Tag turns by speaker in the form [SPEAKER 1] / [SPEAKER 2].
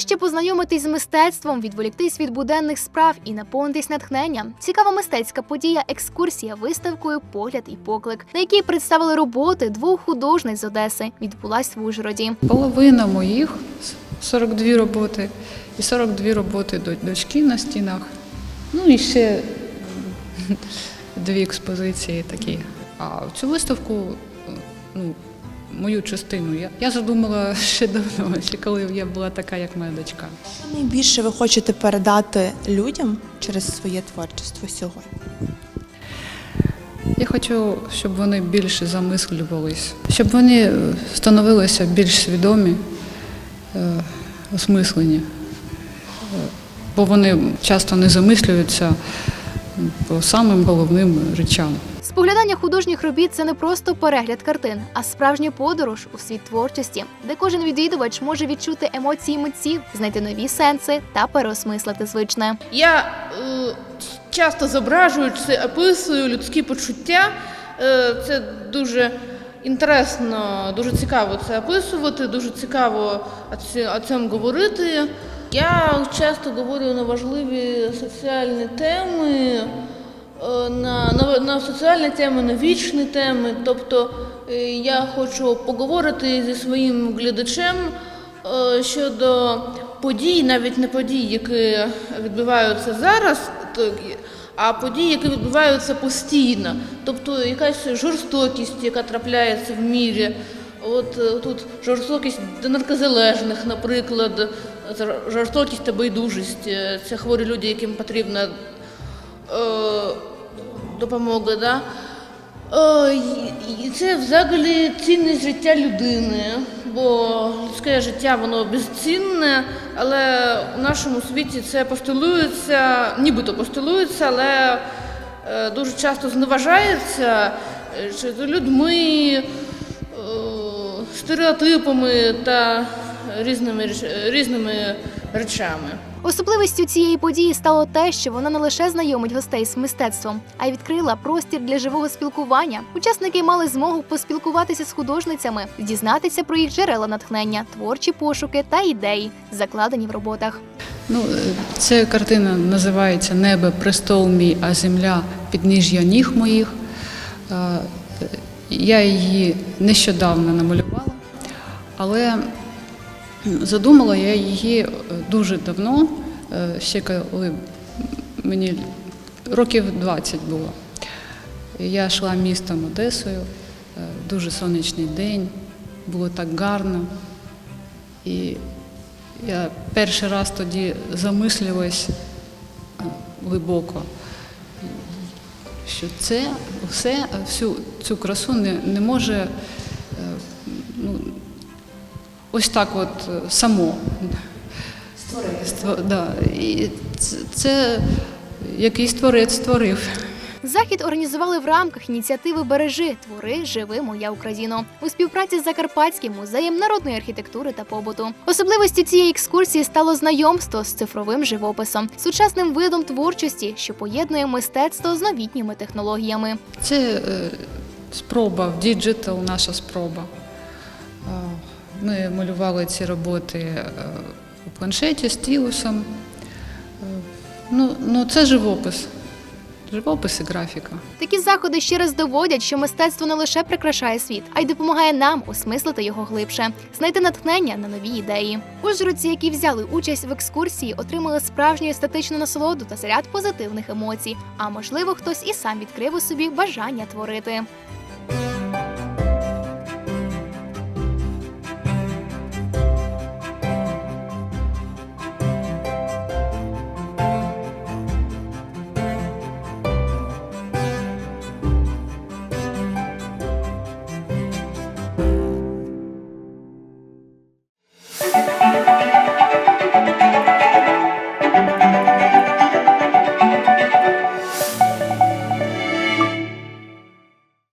[SPEAKER 1] Ближче познайомитись з мистецтвом, відволіктись від буденних справ і наповнитись натхненням. Цікава мистецька подія, екскурсія виставкою Погляд і поклик, на якій представили роботи двох художниць з Одеси. Відбулась в Ужгороді.
[SPEAKER 2] Половина моїх 42 роботи і 42 роботи дочки на стінах. Ну і ще дві експозиції такі. А цю виставку, ну, мою частину, я, я задумала ще давно, ще коли я була така, як моя дочка.
[SPEAKER 3] Що найбільше ви хочете передати людям через своє творчество сьогодні?
[SPEAKER 2] Я хочу, щоб вони більше замислювались, щоб вони е, становилися більш свідомі, е, осмислені. Е, Бо вони часто не замислюються по самим головним речам.
[SPEAKER 1] Споглядання художніх робіт це не просто перегляд картин, а справжня подорож у світ творчості, де кожен відвідувач може відчути емоції митців, знайти нові сенси та переосмислити звичне.
[SPEAKER 4] Я е, часто зображую чи описую людські почуття. Е, це дуже інтересно, дуже цікаво це описувати, дуже цікаво о цьому говорити. Я часто говорю на важливі соціальні теми, на, на, на соціальні теми, на вічні теми. Тобто е, я хочу поговорити зі своїм глядачем е, щодо подій, навіть не подій, які відбуваються зараз, а подій, які відбуваються постійно. Тобто якась жорстокість, яка трапляється в мірі. От е, тут жорстокість до наркозалежних, наприклад, жорстокість та байдужість. Це хворі люди, яким потрібна допомога. Да? Е, і- це взагалі цінність життя людини, бо людське життя воно безцінне, але у нашому світі це постулюється, нібито постулюється, але е, дуже часто зневажається е, людьми, стереотипами та різними, різними речами.
[SPEAKER 1] Особливістю цієї події стало те, що вона не лише знайомить гостей з мистецтвом, а й відкрила простір для живого спілкування. Учасники мали змогу поспілкуватися з художницями, дізнатися про їх джерела натхнення, творчі пошуки та ідеї, закладені в роботах.
[SPEAKER 2] Ну, е, ця картина називається Небо, престол мій, а земля підніжжя ніг моїх. Е, Я її нещодавно намалювала, але задумала я її е, дуже давно, е, ще коли мені років 20 було. Я йшла містом Одесою, е, дуже сонячний день, було так гарно. І я перший раз тоді замислювалась е, глибоко, що це все, всю цю красу не, не може ну, ось так от е, само. Створити. Да. І це, це якийсь творець створив.
[SPEAKER 1] Захід організували в рамках ініціативи Бережи твори живи моя Україно у співпраці з Закарпатським музеєм народної архітектури та побуту. Особливістю цієї екскурсії стало знайомство з цифровим живописом, сучасним видом творчості, що поєднує мистецтво з новітніми технологіями.
[SPEAKER 2] Це е, спроба в діджитал, наша спроба. Ми малювали ці роботи е, у планшеті, стілусом. Е, Ну, ну, це живопис. Живопис і графіка.
[SPEAKER 1] Такі заходи ще раз доводять, що мистецтво не лише прикрашає світ, а й допомагає нам осмислити його глибше, знайти натхнення на нові ідеї. Ужгородці, які взяли участь в екскурсії, отримали справжню естетичну насолоду та заряд позитивних емоцій. А можливо, хтось і сам відкрив у собі бажання творити.